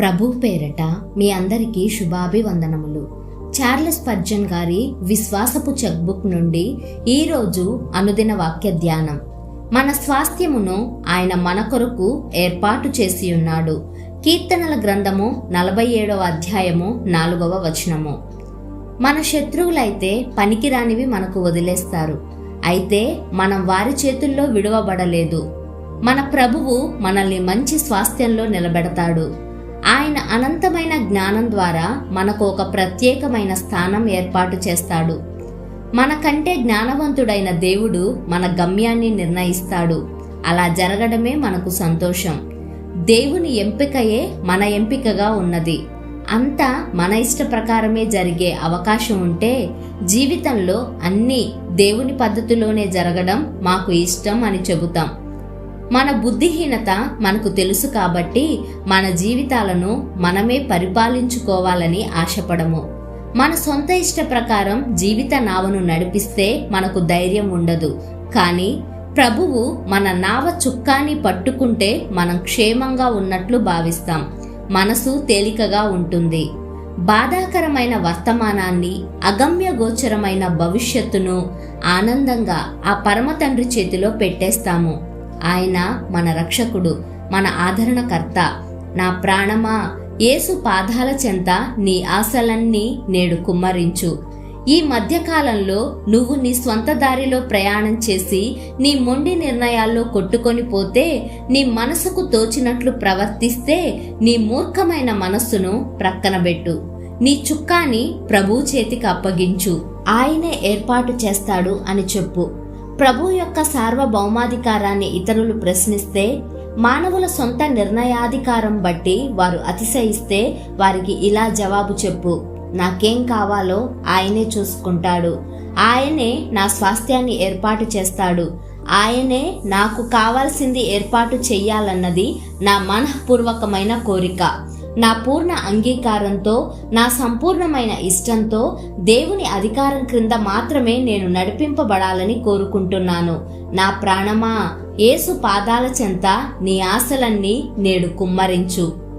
ప్రభు పేరట మీ అందరికీ శుభాభివందనములు. చార్లెస్ పర్జన్ గారి విశ్వాసపు చెక్బుక్ నుండి ఈరోజు అనుదిన వాక్య ధ్యానం. మన స్వాస్థ్యమును ఆయన మన కొరకు ఏర్పాటు చేసి ఉన్నాడు. కీర్తనల గ్రంథము నలభై ఏడవ అధ్యాయము నాలుగవ వచనము. మన శత్రువులైతే పనికిరానివి మనకు వదిలేస్తారు. అయితే మనం వారి చేతుల్లో విడువబడలేదు. మన ప్రభువు మనల్ని మంచి స్వాస్థ్యంలో నిలబెడతాడు. ఆయన అనంతమైన జ్ఞానం ద్వారా మనకు ఒక ప్రత్యేకమైన స్థానం ఏర్పాటు చేస్తాడు. మనకంటే జ్ఞానవంతుడైన దేవుడు మన గమ్యాన్ని నిర్ణయిస్తాడు. అలా జరగడమే మనకు సంతోషం. దేవుని ఎంపికయే మన ఎంపికగా ఉన్నది. అంతా మన ఇష్ట ప్రకారమే జరిగే అవకాశం ఉంటే జీవితంలో అన్నీ దేవుని పద్ధతిలోనే జరగడం మాకు ఇష్టం అని చెబుతాం. మన బుద్ధిహీనత మనకు తెలుసు కాబట్టి మన జీవితాలను మనమే పరిపాలించుకోవాలని ఆశపడము. మన సొంత ఇష్ట ప్రకారం జీవిత నావను నడిపిస్తే మనకు ధైర్యం ఉండదు. కానీ ప్రభువు మన నావ చుక్కాని పట్టుకుంటే మనం క్షేమంగా ఉన్నట్లు భావిస్తాం. మనసు తేలికగా ఉంటుంది. బాధాకరమైన వర్తమానాన్ని అగమ్య గోచరమైన భవిష్యత్తును ఆనందంగా ఆ పరమ తండ్రి చేతిలో పెట్టేస్తాము. ఆయన మన రక్షకుడు మన ఆదరణకర్త. నా ప్రాణమా యేసు పాదాల చెంత నీ ఆశలన్నీ నేడు కుమ్మరించు. ఈ మధ్యకాలంలో నువ్వు నీ స్వంత దారిలో ప్రయాణం చేసి నీ మొండి నిర్ణయాల్లో కొట్టుకొని పోతే నీ మనసుకు తోచినట్లు ప్రవర్తిస్తే నీ మూర్ఖమైన మనస్సును ప్రక్కనబెట్టు నీ చుక్కాని ప్రభు చేతికి అప్పగించు. ఆయనే ఏర్పాటు చేస్తాడు అని చెప్పు. ప్రభు యొక్క సార్వభౌమాధికారాన్ని ఇతరులు ప్రశ్నిస్తే మానవుల సొంత నిర్ణయాధికారం బట్టి వారు అతిశయిస్తే వారికి ఇలా జవాబు చెప్పు నాకేం కావాలో ఆయనే చూసుకుంటాడు. ఆయనే నా స్వాస్థ్యాన్ని ఏర్పాటు చేస్తాడు. ఆయనే నాకు కావాల్సింది ఏర్పాటు చెయ్యాలన్నది నా మనఃపూర్వకమైన కోరిక. నా పూర్ణ అంగీకారంతో నా సంపూర్ణమైన ఇష్టంతో దేవుని అధికారం క్రింద మాత్రమే నేను నడిపింపబడాలని కోరుకుంటున్నాను. నా ప్రాణమా యేసు పాదాల చెంత నీ ఆశలన్నీ నేడు కుమ్మరించు.